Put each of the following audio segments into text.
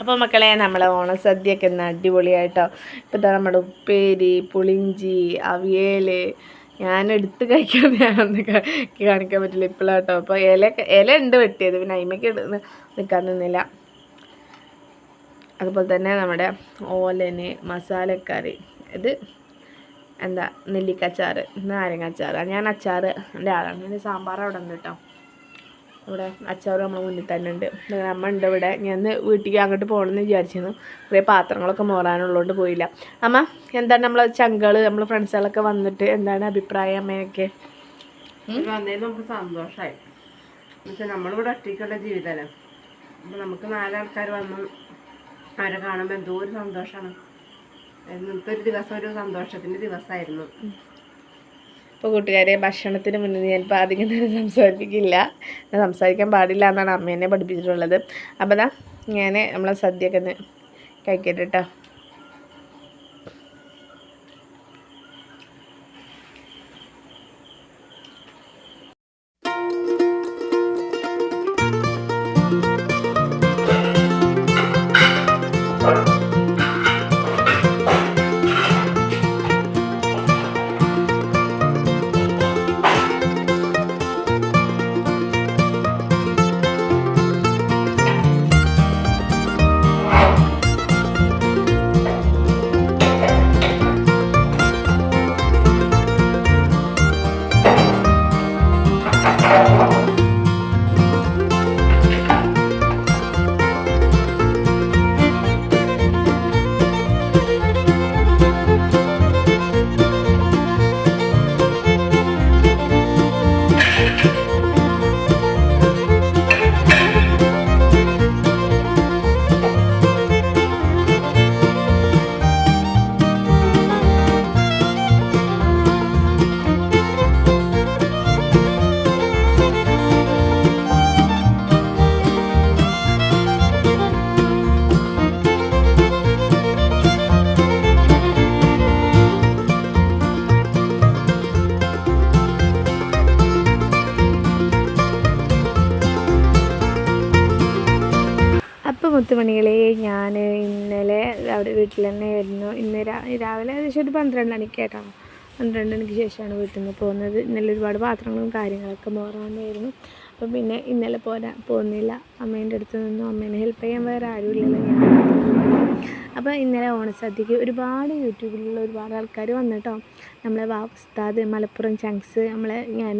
അപ്പോൾ മക്കളെ നമ്മളെ ഓണസദ്യയൊക്കെ ഇന്ന് അടിപൊളിയായിട്ടോ. ഇപ്പോൾ ഇതാ നമ്മുടെ ഉപ്പേരി പുളിഞ്ചി അവിയൽ ഞാൻ എടുത്ത് കഴിക്കാൻ ഞാനൊന്ന് കാണിക്കാൻ പറ്റില്ല ഇപ്പോഴാട്ടോ അപ്പോൾ ഇല ഇല ഉണ്ട് വെട്ടിയത് പിന്നെ അയിമയ്ക്ക് നിൽക്കാൻ നിന്നില്ല. അതുപോലെ തന്നെ നമ്മുടെ ഓലന് മസാലക്കറി. ഇത് എന്താ നെല്ലിക്കച്ചാറ് ഞാൻ അച്ചാറ് എന്റെ ആളാണ്. ഞാൻ സാമ്പാർ അവിടെ ഉണ്ട് കേട്ടോ. ഇവിടെ അച്ചാറ് നമ്മളെ മുന്നിൽ തന്നെ ഉണ്ട്. അമ്മ ഉണ്ട് ഇവിടെ. ഞാൻ വീട്ടിലേക്ക് അങ്ങോട്ട് പോകണമെന്ന് വിചാരിച്ചിരുന്നു. കുറേ പാത്രങ്ങളൊക്കെ മോറാനുള്ളതുകൊണ്ട് പോയില്ല. അമ്മ എന്താണ് നമ്മളെ ചങ്കൾ നമ്മളെ ഫ്രണ്ട്സുകളൊക്കെ വന്നിട്ട് എന്താണ് അഭിപ്രായം അമ്മയൊക്കെ വന്നതിൽ നമുക്ക് സന്തോഷമായി എന്നുവെച്ചാൽ നമ്മളിവിടെ ഒറ്റയ്ക്കുള്ള ജീവിതമല്ലേ അപ്പം നമുക്ക് നാലാൾക്കാർ വന്ന് അവരെ കാണുമ്പോൾ എന്തോ ഒരു സന്തോഷമാണ് ഇന്നത്തെ ഒരു ദിവസം ഒരു സന്തോഷത്തിന്റെ ദിവസമായിരുന്നു. ഇപ്പോൾ കൂട്ടുകാരെ ഭക്ഷണത്തിന് മുന്നിൽ ഞാൻ ഇപ്പോൾ അധികം നേരം സംസാരിപ്പിക്കില്ല. സംസാരിക്കാൻ പാടില്ല എന്നാണ് അമ്മേനെ പഠിപ്പിച്ചിട്ടുള്ളത്. അപ്പോൾ ഞാൻ നമ്മളെ സദ്യയൊക്കെ കഴിക്കട്ടെ കേട്ടോ അപ്പോൾ മണികളെ ഞാൻ ഇന്നലെ അവിടെ വീട്ടിൽ തന്നെ ആയിരുന്നു. ഇന്ന് രാവിലെ ഏകദേശം ഒരു പന്ത്രണ്ട് മണിക്കായിട്ടാണ് പന്ത്രണ്ട് മണിക്ക് ശേഷമാണ് വീട്ടിൽ നിന്ന് പോകുന്നത്. ഇന്നലെ ഒരുപാട് പാത്രങ്ങളും കാര്യങ്ങളൊക്കെ മോറാനായിരുന്നു അപ്പം പിന്നെ ഇന്നലെ പോരാ പോകുന്നില്ല. അമ്മേന്റെ അടുത്ത് നിന്നും അമ്മേനെ ഹെൽപ്പ് ചെയ്യാൻ വേറെ ആരുമില്ലല്ലോ ഞാൻ. അപ്പോൾ ഇന്നലെ ഓണസദ്യക്ക് ഒരുപാട് യൂട്യൂബിലുള്ള ഒരുപാട് ആൾക്കാർ വന്നിട്ടോ നമ്മളെ വാസ്താദ് മലപ്പുറം ചങ്ക്സ് നമ്മളെ ഞാൻ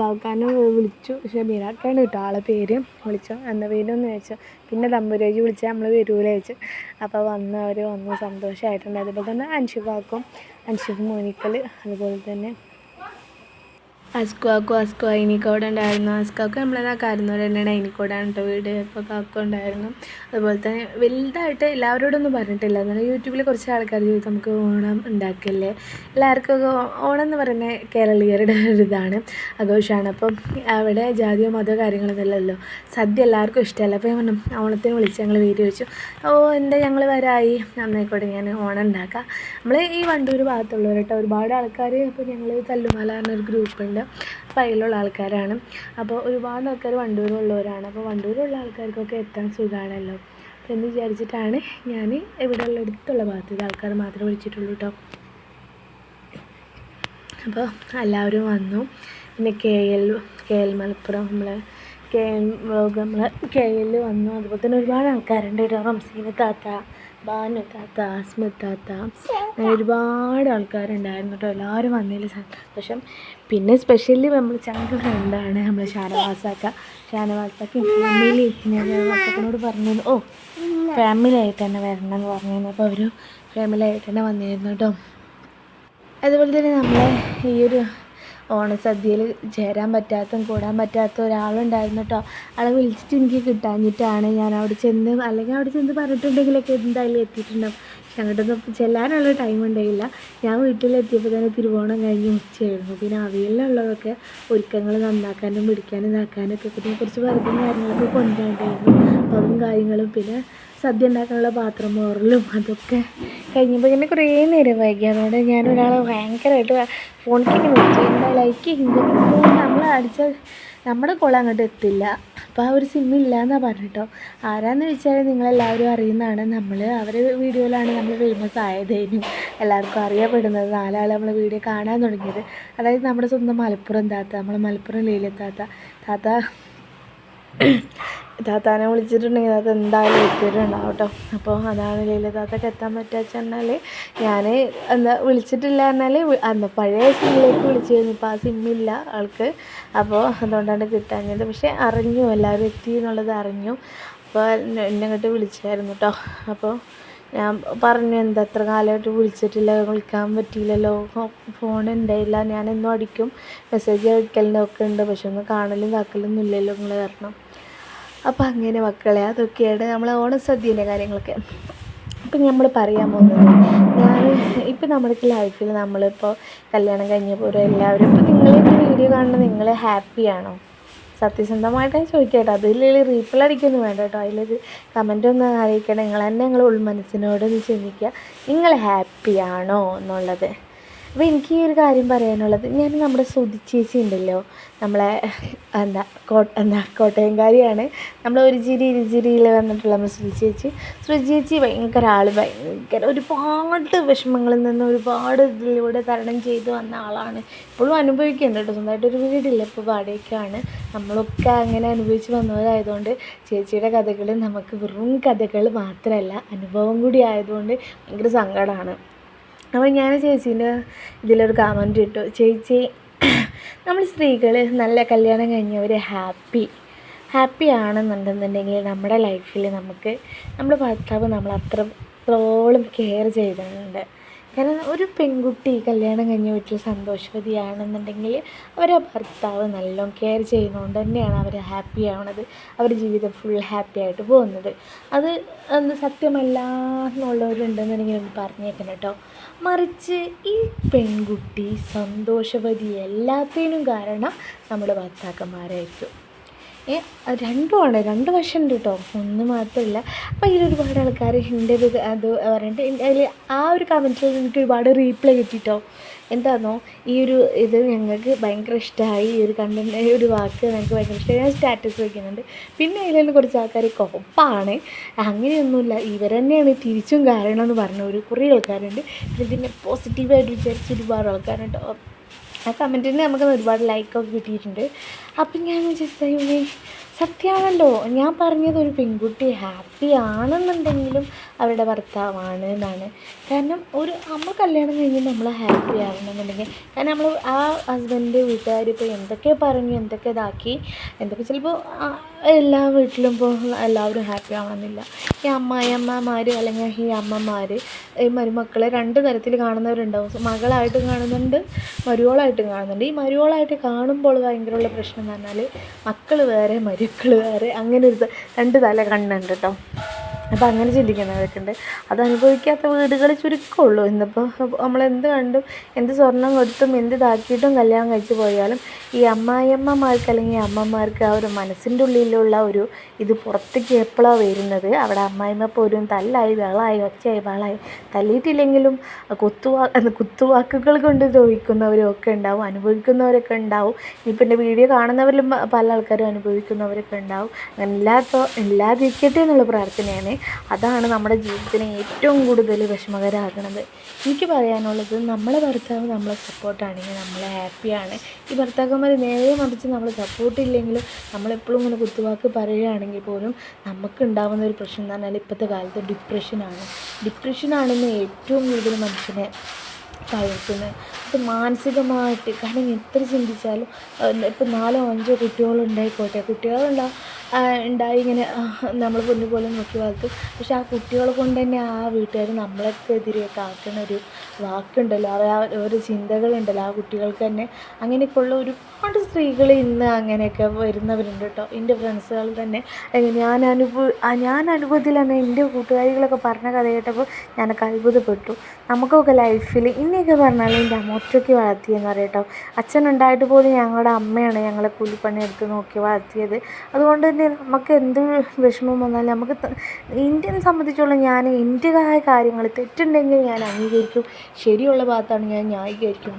വാക്കാനെ വിളിച്ചു. പക്ഷേ മീനാക്കാണ് കേട്ടോ ആളെ പേര്. വിളിച്ചു? എന്ന പേരൊന്ന് ചോദിച്ചു പിന്നെ തമ്പുരാജി വിളിച്ചാൽ നമ്മൾ വരൂലേ ചോദിച്ചു അപ്പോൾ വന്ന് അവർ വന്ന്. സന്തോഷമായിട്ടുണ്ട് അതുപോലെ തന്നെ അൻഷിഫാക്കും. അൻഷിഫ് മോനിക്കൽ അതുപോലെ തന്നെ അസ്കുവാക്കും അസ്കു അയിനിക്കോടെ ഉണ്ടായിരുന്നു. അസ്കാക്ക് നമ്മളെ കാരുന്നവർ തന്നെയാണ് അയിനിക്കോടാണ് കേട്ടോ വീട്. അപ്പോൾ കാക്ക ഉണ്ടായിരുന്നു. അതുപോലെ തന്നെ വലുതായിട്ട് എല്ലാവരോടൊന്നും പറഞ്ഞിട്ടില്ല. എന്നാലും യൂട്യൂബിൽ കുറച്ച് ആൾക്കാർ ചോദിച്ചു നമുക്ക് ഓണം ഉണ്ടാക്കല്ലേ? എല്ലാവർക്കും ഓണം എന്ന് പറയുന്നത് കേരളീയരുടെ ഒരു ഇതാണ് ആഘോഷമാണ്. അപ്പം അവിടെ ജാതിയോ മതമോ കാര്യങ്ങളൊന്നും ഇല്ലല്ലോ. സദ്യ എല്ലാവർക്കും ഇഷ്ടമല്ല? അപ്പോൾ ഞാൻ പറഞ്ഞു ഓണത്തിന് വിളിച്ച് ഞങ്ങൾ വീഡിയോ വെച്ചു ഓ എന്താ ഞങ്ങൾ വരായി? നന്നായിക്കോട്ടെ ഞാൻ ഓണം ഉണ്ടാക്കാം. നമ്മൾ ഈ വണ്ടൂർ ഭാഗത്തുള്ളവർ കേട്ടോ ഒരുപാട് ആൾക്കാർ ഇപ്പോൾ ഞങ്ങൾ തല്ലുമാല എന്നൊരു ഗ്രൂപ്പുണ്ട് അപ്പോൾ അതിലുള്ള ആൾക്കാരാണ്. അപ്പോൾ ഒരുപാട് ആൾക്കാർ വണ്ടൂരുള്ളവരാണ്. അപ്പോൾ വണ്ടൂരുള്ള ആൾക്കാർക്കൊക്കെ എത്താൻ സുഖമാണല്ലോ എന്ന് വിചാരിച്ചിട്ടാണ് ഞാൻ ഇവിടെയുള്ള അടുത്തുള്ള ഭാഗത്തുള്ള ആൾക്കാർ മാത്രമേ വിളിച്ചിട്ടുള്ളൂ കേട്ടോ. അപ്പോൾ എല്ലാവരും വന്നു. പിന്നെ K L K L Malappuram നമ്മളെ കെ എൽ വ്ളോഗ് നമ്മളെ കെ എൽ വന്നു. അതുപോലെ തന്നെ ഒരുപാട് ആൾക്കാരുണ്ട് കേട്ടോ. റംസീന താത്ത ബാനു താത്ത അങ്ങനെ ഒരുപാട് ആൾക്കാരുണ്ടായിരുന്നു കേട്ടോ. എല്ലാവരും വന്നതിൽ സന്തോഷം. പിന്നെ സ്പെഷ്യലി നമ്മൾ ചങ്ക ഫ്രണ്ടാണ് നമ്മൾ ഷാനവാസാക്ക. ഷാനവാസാക്ക ഫാമിലി ഞാൻ ഷാനവാസാക്കിനോട് പറഞ്ഞു ഓ ഫാമിലി ആയിട്ട് തന്നെ വരണം എന്ന് പറഞ്ഞിരുന്നു. അപ്പോൾ അവർ ഫാമിലി ആയിട്ട് തന്നെ വന്നിരുന്നു കേട്ടോ. അതുപോലെ തന്നെ നമ്മളെ ഈ ഒരു ഓണസദ്യയിൽ ചേരാൻ പറ്റാത്തതും കൂടാൻ പറ്റാത്ത ഒരാളുണ്ടായിരുന്നു കേട്ടോ. ആളെ വിളിച്ചിട്ട് എനിക്ക് കിട്ടാഞ്ഞിട്ടാണ് ഞാൻ അവിടെ ചെന്ന് അല്ലെങ്കിൽ അവിടെ ചെന്ന് പറഞ്ഞിട്ടുണ്ടെങ്കിലൊക്കെ എന്തായാലും എത്തിയിട്ടുണ്ടാവും. പക്ഷെ അങ്ങോട്ടൊന്നും ചെല്ലാനുള്ള ടൈം ഉണ്ടായില്ല. ഞാൻ വീട്ടിലെത്തിയപ്പോൾ തന്നെ തിരുവോണം കഴിഞ്ഞ് ഉച്ചയായിരുന്നു. പിന്നെ അവയിലുള്ളതൊക്കെ ഒരുക്കങ്ങൾ നന്നാക്കാനും പിടിക്കാനും ഇതാക്കാനും ഒക്കെ പിന്നെ കുറച്ച് വെറുതെ കാര്യങ്ങളൊക്കെ കൊണ്ടുവരണ്ടായിരുന്നു അതും കാര്യങ്ങളും പിന്നെ സദ്യ ഉണ്ടാക്കാനുള്ള പാത്രം മോറലും അതൊക്കെ കഴിഞ്ഞപ്പോൾ പിന്നെ കുറേ നേരം വൈകി. അതുകൊണ്ട് ഞാൻ ഒരാളെ ഭയങ്കരമായിട്ട് ഫോണിലേക്ക് വിളിച്ചു. ലൈക്ക് ചെയ്യുന്നത് നമ്മൾ അടിച്ച നമ്മുടെ കുളം അങ്ങോട്ട് എത്തില്ല. അപ്പോൾ ആ ഒരു സിം ഇല്ല എന്നാണ് പറഞ്ഞിട്ടോ. ആരാന്ന് വെച്ചാൽ നിങ്ങളെല്ലാവരും അറിയുന്നതാണ്. നമ്മൾ അവരെ വീഡിയോയിലാണ് നമ്മൾ ഫേമസ് ആയതേനും എല്ലാവർക്കും അറിയപ്പെടുന്നത്. നാലാൾ നമ്മൾ വീഡിയോ കാണാൻ തുടങ്ങിയത്. അതായത് നമ്മുടെ സ്വന്തം മലപ്പുറം താത്ത നമ്മൾ മലപ്പുറം ലീലത്താത്ത താത്ത താത്താനെ വിളിച്ചിട്ടുണ്ടെങ്കിൽ അത് എന്തായാലും എത്തിയിട്ടുണ്ടാവും കേട്ടോ അപ്പോൾ അതാണ് ലീല താത്തക്ക് എത്താൻ പറ്റാച്ചെന്നാൽ ഞാൻ എന്താ വിളിച്ചിട്ടില്ല എന്നാൽ അന്ന് പഴയ സിമ്മിലേക്ക് വിളിച്ചു കഴിഞ്ഞു. ഇപ്പോൾ ആ സിമ്മില്ല ആൾക്ക്. അപ്പോൾ അതുകൊണ്ടാണ് കിട്ടാഞ്ഞത്. പക്ഷേ അറിഞ്ഞു എല്ലാവരും എത്തി എന്നുള്ളത് അറിഞ്ഞു. അപ്പോൾ എന്നെ അങ്ങോട്ട് വിളിച്ചായിരുന്നു കേട്ടോ അപ്പോൾ ഞാൻ പറഞ്ഞു എന്താ എത്ര കാലമായിട്ട് വിളിച്ചിട്ടില്ല വിളിക്കാൻ പറ്റിയില്ലല്ലോ. ഫോൺ ഉണ്ടായില്ല. ഞാനെന്നും അടിക്കും. മെസ്സേജ് അയക്കലിനൊക്കെ ഉണ്ട്. പക്ഷെ ഒന്നും കാണലും കാക്കലൊന്നും ഇല്ലല്ലോ നിങ്ങൾ കാരണം. അപ്പം അങ്ങനെ മക്കളെ അതൊക്കെയാണ് നമ്മളെ ഓണസദ്യന്റെ കാര്യങ്ങളൊക്കെ. ഇപ്പം നമ്മൾ പറയാൻ പോകുന്നത് ഞാൻ ഇപ്പം നമ്മുടെ ലൈഫിൽ നമ്മളിപ്പോൾ കല്യാണം കഴിഞ്ഞപ്പോൾ എല്ലാവരും ഇപ്പം നിങ്ങളിപ്പോൾ വീഡിയോ കാണുന്നത് നിങ്ങൾ ഹാപ്പിയാണോ സത്യസന്ധമായിട്ട് ചോദിക്കട്ടെ അതിൽ റീപ്ലൈ അടിക്കൊന്നും വേണ്ട കേട്ടോ. അതിലൊരു കമന്റ് ഒന്ന് അറിയിക്കണം. നിങ്ങൾ തന്നെ നിങ്ങൾ ഉൾമനസ്സിനോട് ഒന്ന് ചിന്തിക്കുക നിങ്ങൾ ഹാപ്പിയാണോ എന്നുള്ളത്. അപ്പോൾ എനിക്ക് ഈ ഒരു കാര്യം പറയാനുള്ളത് ഞാൻ നമ്മുടെ സുധി ചേച്ചി ഉണ്ടല്ലോ നമ്മളെ എന്താ കോട്ട എന്താ കോട്ടയംകാരിയാണ്. നമ്മൾ ഒരു ചിരി ഇരുചിരിയിൽ വന്നിട്ടുള്ള നമ്മുടെ സുധി ചേച്ചി. സുധി ചേച്ചി ഭയങ്കര ആൾ ഭയങ്കര ഒരുപാട് വിഷമങ്ങളിൽ നിന്ന് ഒരുപാട് ഇതിലൂടെ തരണം ചെയ്ത് വന്ന ആളാണ്. ഇപ്പോഴും അനുഭവിക്കുന്നുണ്ട് കേട്ടോ സ്വന്തമായിട്ടൊരു വീടില്ല ഇപ്പോൾ വാടകയ്ക്കാണ്. നമ്മളൊക്കെ അങ്ങനെ അനുഭവിച്ച് വന്നവരായതുകൊണ്ട് ചേച്ചിയുടെ കഥകൾ നമുക്ക് വെറും കഥകൾ മാത്രമല്ല അനുഭവം കൂടി ആയതുകൊണ്ട് ഭയങ്കര സങ്കടമാണ് അപ്പോൾ ഞാൻ ചേച്ചീന്റെ ഇതിലൊരു കമന്റ് ഇട്ടു. ചേച്ചി നമ്മൾ സ്ത്രീകൾ നല്ല കല്യാണം കഴിഞ്ഞവർ ഹാപ്പി ഹാപ്പി ആണെന്നുണ്ടെന്നുണ്ടെങ്കിൽ നമ്മുടെ ലൈഫിൽ നമുക്ക് നമ്മുടെ ഭർത്താവ് നമ്മൾ അത്രത്തോളം കെയർ ചെയ്തിട്ടുണ്ട്. കാരണം ഒരു പെൺകുട്ടി കല്യാണം കഴിഞ്ഞ വീട്ടിൽ സന്തോഷവതിയാണെന്നുണ്ടെങ്കിൽ അവരെ ഭർത്താവ് നല്ലോണം കെയർ ചെയ്യുന്നതുകൊണ്ട് തന്നെയാണ് അവർ ഹാപ്പി ആവണത്. അവരുടെ ജീവിതം ഫുൾ ഹാപ്പി ആയിട്ട് പോകുന്നത്. അത് അന്ന് സത്യമല്ല എന്നുള്ളവരുണ്ടെന്നുണ്ടെങ്കിൽ ഒന്ന് പറഞ്ഞേക്കണം കേട്ടോ. മറിച്ച് ഈ പെൺകുട്ടി സന്തോഷവതി എല്ലാത്തിനും കാരണം നമ്മുടെ ഭർത്താക്കന്മാരായിരിക്കും. ഏ രണ്ടുമാണ് രണ്ട് വശമുണ്ട് കേട്ടോ ഒന്ന് മാത്രമല്ല അപ്പോൾ ഇതിൽ ഒരുപാട് ആൾക്കാർ എന്റെ ഇത് അത് പറഞ്ഞിട്ട് അതിൽ ആ ഒരു കമന്റിൽ എനിക്ക് ഒരുപാട് റീപ്ലൈ കിട്ടിട്ടോ. എന്താണോ ഈ ഒരു ഇത് ഞങ്ങൾക്ക് ഭയങ്കര ഇഷ്ടമായി ഈ ഒരു കണ്ടന്റ് ഈ ഒരു വാക്ക് ഞങ്ങൾക്ക് ഭയങ്കര ഇഷ്ടമായി ഞാൻ സ്റ്റാറ്റസ് വയ്ക്കുന്നുണ്ട് പിന്നെ അതിൽ കുറച്ച് ആൾക്കാർ കൊപ്പാണ്. അങ്ങനെയൊന്നുമില്ല ഇവർ തന്നെയാണ് തിരിച്ചും കാരണം എന്ന് പറഞ്ഞ ഒരു കുറേ ആൾക്കാരുണ്ട്. ഇതിനെ പോസിറ്റീവായിട്ട് വിചാരിച്ച ഒരുപാട് ആൾക്കാരുണ്ട്. ആ കമന്റിന് നമുക്ക് ഒരുപാട് ലൈക്കൊക്കെ കിട്ടിയിട്ടുണ്ട്. അപ്പം ഞാൻ വിചാരിച്ചു സത്യമാണല്ലോ ഞാൻ പറഞ്ഞത് ഒരു പെൺകുട്ടി ഹാപ്പി ആണെന്നുണ്ടെങ്കിലും അവരുടെ ഭർത്താവാണ് എന്നാണ്. കാരണം ഒരു അമ്മ കല്യാണം കഴിഞ്ഞ് നമ്മൾ ഹാപ്പി ആവണമെന്നുണ്ടെങ്കിൽ കാരണം നമ്മൾ ആ ഹസ്ബൻഡ് വീട്ടുകാർ ഇപ്പോൾ എന്തൊക്കെ പറഞ്ഞു എന്തൊക്കെ ഇതാക്കി എന്തൊക്കെ ചിലപ്പോൾ എല്ലാ വീട്ടിലും ഇപ്പോൾ എല്ലാവരും ഹാപ്പി ആവണമെന്നില്ല. ഈ അമ്മായിയമ്മമാർ അല്ലെങ്കിൽ ഈ അമ്മമാർ ഈ മരുമക്കളെ രണ്ട് തരത്തിൽ കാണുന്നവരുണ്ടാവും. മകളായിട്ടും കാണുന്നുണ്ട് മരുവോളായിട്ടും കാണുന്നുണ്ട്. ഈ മരുവോളായിട്ട് കാണുമ്പോൾ ഭയങ്കരമുള്ള പ്രശ്നം എന്ന് പറഞ്ഞാൽ മക്കൾ വേറെ മരുക്കൾ വേറെ. അങ്ങനെ ഒരു രണ്ട് തല കണ്ണുണ്ട് കേട്ടോ അപ്പോൾ അങ്ങനെ ചിന്തിക്കുന്നവരൊക്കെ ഉണ്ട് അത് അനുഭവിക്കാത്ത വീടുകൾ ചുരുക്കമുള്ളൂ. ഇന്നിപ്പോൾ നമ്മൾ എന്ത് കണ്ടും എന്ത് സ്വർണം കൊടുത്തും എന്ത് ഇതാക്കിയിട്ടും കല്യാണം കഴിച്ചു പോയാലും ഈ അമ്മായിയമ്മമാർക്ക് അല്ലെങ്കിൽ അമ്മമാർക്ക് ആ ഒരു മനസ്സിന്റെ ഉള്ളിലുള്ള ഒരു ഇത് പുറത്തേക്ക് എപ്പോഴാണ് വരുന്നത്? അവിടെ അമ്മായിമ്മ പോലും തല്ലായി വെള്ളമായി ഒച്ചയായി വെള്ളമായി തല്ലിയിട്ടില്ലെങ്കിലും കുത്തുവാ കുത്തുവാക്കുകൾ കൊണ്ട് ദ്രോഹിക്കുന്നവരും ഉണ്ടാവും അനുഭവിക്കുന്നവരൊക്കെ ഉണ്ടാവും. ഇപ്പം എന്റെ വീഡിയോ കാണുന്നവരിലും പല ആൾക്കാരും അനുഭവിക്കുന്നവരൊക്കെ ഉണ്ടാവും. അങ്ങനെ ഇല്ലാത്ത ഇല്ലാതിരിക്കട്ടെ എന്നുള്ള പ്രാർത്ഥനയാണ്. അതാണ് നമ്മുടെ ജീവിതത്തിന് ഏറ്റവും കൂടുതൽ വിഷമകരമാകുന്നത്. എനിക്ക് പറയാനുള്ളത് നമ്മളെ ഭർത്താവ് നമ്മളെ സപ്പോർട്ടാണെങ്കിൽ നമ്മൾ ഹാപ്പിയാണ് ഈ ഭർത്താക്കന്മാർ നേരെ മറിച്ച് നമ്മൾ സപ്പോർട്ട് ഇല്ലെങ്കിലും നമ്മളെപ്പോഴും ഇങ്ങനെ കുത്തുവാക്ക് പറയുകയാണെങ്കിൽ പോലും നമുക്ക് ഉണ്ടാകുന്ന ഒരു പ്രശ്നം എന്ന് പറഞ്ഞാൽ ഇപ്പോഴത്തെ കാലത്ത് ഡിപ്രഷനാണ് ഡിപ്രഷനാണെന്ന് ഏറ്റവും കൂടുതൽ മനുഷ്യനെ തളർത്തുന്നത് അത് മാനസികമായിട്ട് കാരണം എത്ര ചിന്തിച്ചാലും ഇപ്പം നാലോ അഞ്ചോ കുട്ടികളുണ്ടായിക്കോട്ടെ കുട്ടികളുണ്ടാ ആ, ഉണ്ടായി ഇങ്ങനെ നമ്മൾ പൊന്നു പോലെ നോക്കി വളർത്തും. പക്ഷെ ആ കുട്ടികളെ കൊണ്ട് തന്നെ ആ വീട്ടുകാർ നമ്മളൊക്കെ എതിരെയൊക്കെ ആക്കുന്ന ഒരു വാക്കുണ്ടല്ലോ. അവർ ആ ഒരു ചിന്തകളുണ്ടല്ലോ ആ കുട്ടികൾക്ക് തന്നെ. അങ്ങനെയൊക്കെയുള്ള ഒരുപാട് സ്ത്രീകൾ ഇന്ന് അങ്ങനെയൊക്കെ വരുന്നവരുണ്ട് കേട്ടോ. എന്റെ ഫ്രണ്ട്സുകൾ തന്നെ. ഞാൻ അനുഭവ ഞാൻ അനുഭവത്തിൽ തന്നെ എന്റെ കൂട്ടുകാരികളൊക്കെ പറഞ്ഞ കഥ കേട്ടപ്പോൾ ഞാനൊക്കെ അത്ഭുതപ്പെട്ടു. നമുക്കൊക്കെ ലൈഫിൽ ഇനിയൊക്കെ പറഞ്ഞാൽ എന്റെ അമ്മ വളർത്തിയെന്ന് പറയട്ടോ. അച്ഛനുണ്ടായിട്ട് പോലും ഞങ്ങളുടെ അമ്മയാണ് ഞങ്ങളെ കൂലിപ്പണി എടുത്ത് നോക്കി വളർത്തിയത്. അതുകൊണ്ട് തന്നെ നമുക്ക് എന്ത് വിഷമം വന്നാലും നമുക്ക് ഇന്ത്യനെ സംബന്ധിച്ചുള്ള സംബന്ധിച്ചോളം ഞാൻ എന്റെതായ കാര്യങ്ങൾ തെറ്റുണ്ടെങ്കിൽ ഞാൻ അംഗീകരിക്കും. ശരിയുള്ള ഭാഗത്താണ് ഞാൻ ന്യായീകരിക്കും.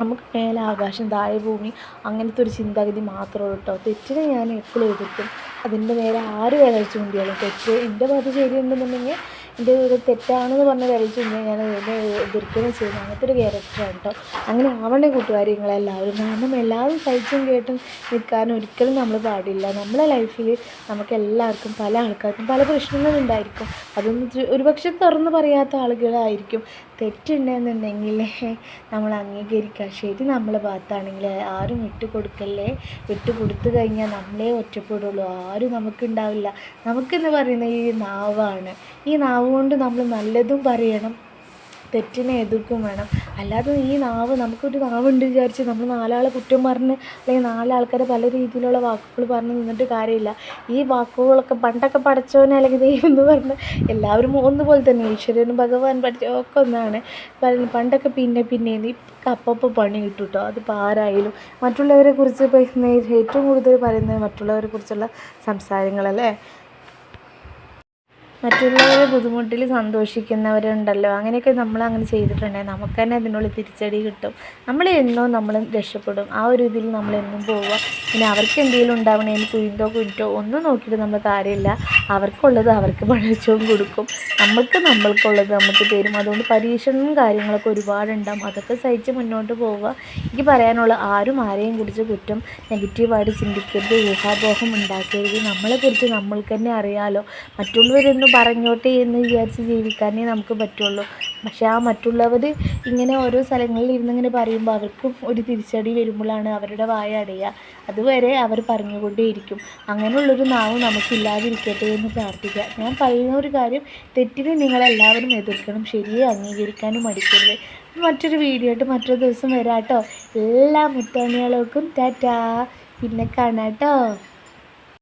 നമുക്ക് മേലെ ആകാശം താഴെ ഭൂമി അങ്ങനത്തെ ഒരു ചിന്താഗതി മാത്രമേ ഉള്ളൂ കേട്ടോ. തെറ്റിനെ ഞാൻ എപ്പോഴും എതിർക്കും. അതിന്റെ നേരെ ആര് വിരൽ കൊണ്ടിയാലും തെറ്റ്. എന്റെ ഭാഗത്ത് ശരിയുണ്ടെന്നുണ്ടെങ്കിൽ എന്റെ ഒരു തെറ്റാണെന്ന് പറഞ്ഞ് വിരൽ കഴിഞ്ഞാൽ ഞാൻ അതിനെ എതിർക്കുകയും ചെയ്യുന്നു അങ്ങനത്തെ ഒരു ക്യാരക്ടറാണ് കേട്ടോ അങ്ങനെ ആവണേ കൂട്ടുകാർ നിങ്ങളെല്ലാവരും. കാരണം എല്ലാവരും സഹിച്ചും കേട്ടും നിൽക്കാൻ ഒരിക്കലും നമ്മൾ പാടില്ല. നമ്മളെ ലൈഫിൽ നമുക്ക് എല്ലാവർക്കും പല ആൾക്കാർക്കും പല പ്രശ്നങ്ങളുണ്ടായിരിക്കും അതൊന്നും ഒരുപക്ഷെ തുറന്ന് പറയാത്ത ആളുകളായിരിക്കും. തെറ്റുണ്ടെന്നുണ്ടെങ്കിൽ നമ്മൾ അംഗീകരിക്കുക. ശരി നമ്മളെ ഭാഗത്താണെങ്കിൽ ആരും വിട്ടു കൊടുക്കല്ലേ? വിട്ടു കൊടുത്തു കഴിഞ്ഞാൽ നമ്മളെ ഒറ്റപ്പെടുള്ളൂ. ആരും നമുക്കുണ്ടാവില്ല നമുക്കെന്ന് പറയുന്നത് ഈ നാവാണ്. ഈ നാവ് കൊണ്ട് നമ്മൾ നല്ലതും പറയണം തെറ്റിനെ എതിർക്കും വേണം. അല്ലാതെ ഈ നാവ് നമുക്കൊരു നാവുണ്ട് വിചാരിച്ച് നമ്മൾ നാലാളെ കുറ്റം പറഞ്ഞ് അല്ലെങ്കിൽ നാലാൾക്കാരെ പല രീതിയിലുള്ള വാക്കുകൾ പറഞ്ഞ് നിന്നിട്ട് കാര്യമില്ല. ഈ വാക്കുകളൊക്കെ പണ്ടൊക്കെ പഠിച്ചവനെ അല്ലെങ്കിൽ ദൈവം എന്ന് പറഞ്ഞ് എല്ലാവരും ഒന്നുപോലെ തന്നെ ഈശ്വരനും ഭഗവാൻ പഠിച്ച ഒക്കെ ഒന്നാണ്. പണ്ടൊക്കെ പിന്നെ പിന്നെ ഇപ്പം അപ്പപ്പോൾ പണി കിട്ടും കേട്ടോ അതിപ്പോൾ ആരായാലും. മറ്റുള്ളവരെ കുറിച്ച് ഇപ്പോൾ ഏറ്റവും കൂടുതൽ പറയുന്നത് മറ്റുള്ളവരെ കുറിച്ചുള്ള സംസാരങ്ങളല്ലേ? മറ്റുള്ളവരെ ബുദ്ധിമുട്ടിൽ സന്തോഷിക്കുന്നവരുണ്ടല്ലോ. അങ്ങനെയൊക്കെ നമ്മൾ അങ്ങനെ ചെയ്തിട്ടുണ്ടെങ്കിൽ നമുക്ക് തന്നെ അതിനുള്ളിൽ തിരിച്ചടി കിട്ടും. നമ്മൾ എന്നോ നമ്മൾ രക്ഷപ്പെടും. ആ ഒരു ഇതിൽ നമ്മൾ എന്നും പോവുക. പിന്നെ അവർക്ക് എന്തെങ്കിലും ഉണ്ടാവണേന് കുഴിന്തോ കുറ്റോ ഒന്നും നോക്കിയിട്ട് നമ്മൾ കാര്യമില്ല. അവർക്കുള്ളത് അവർക്ക് പഴച്ചവും കൊടുക്കും. നമുക്ക് നമ്മൾക്കുള്ളത് നമുക്ക് തരും. അതുകൊണ്ട് പരീക്ഷണവും കാര്യങ്ങളൊക്കെ ഒരുപാടുണ്ടാകും അതൊക്കെ സഹിച്ച് മുന്നോട്ട് പോവുക. എനിക്ക് പറയാനുള്ള ആരും ആരെയും കുറിച്ച് കുറ്റം നെഗറ്റീവായിട്ട് ചിന്തിക്കരുത്. ഊഹാപോഹം ഉണ്ടാക്കരുത്. നമ്മളെക്കുറിച്ച് നമ്മൾക്ക് തന്നെ അറിയാലോ. മറ്റുള്ളവരൊന്നും പറഞ്ഞോട്ടെ എന്ന് വിചാരിച്ച് ജീവിക്കാനേ നമുക്ക് പറ്റുള്ളൂ. പക്ഷേ ആ മറ്റുള്ളവർ ഇങ്ങനെ ഓരോ സ്ഥലങ്ങളിൽ ഇരുന്നിങ്ങനെ പറയുമ്പോൾ അവർക്കും ഒരു തിരിച്ചടി വരുമ്പോഴാണ് അവരുടെ വായ അടയുക. അതുവരെ അവർ പറഞ്ഞുകൊണ്ടേയിരിക്കും. അങ്ങനെയുള്ളൊരു നാവ് നമുക്കില്ലാതിരിക്കട്ടെ എന്ന് പ്രാർത്ഥിക്കുക. ഞാൻ പറയുന്ന ഒരു കാര്യം തെറ്റിനെ നിങ്ങളെല്ലാവരും എതിർക്കണം. ശരിയെ അംഗീകരിക്കാനും മടിക്കരുത്. മറ്റൊരു വീഡിയോ ആയിട്ട് മറ്റൊരു ദിവസം വരാം കേട്ടോ എല്ലാ മുത്തണികൾക്കും ടാറ്റാ. പിന്നെ കാണാം കേട്ടോ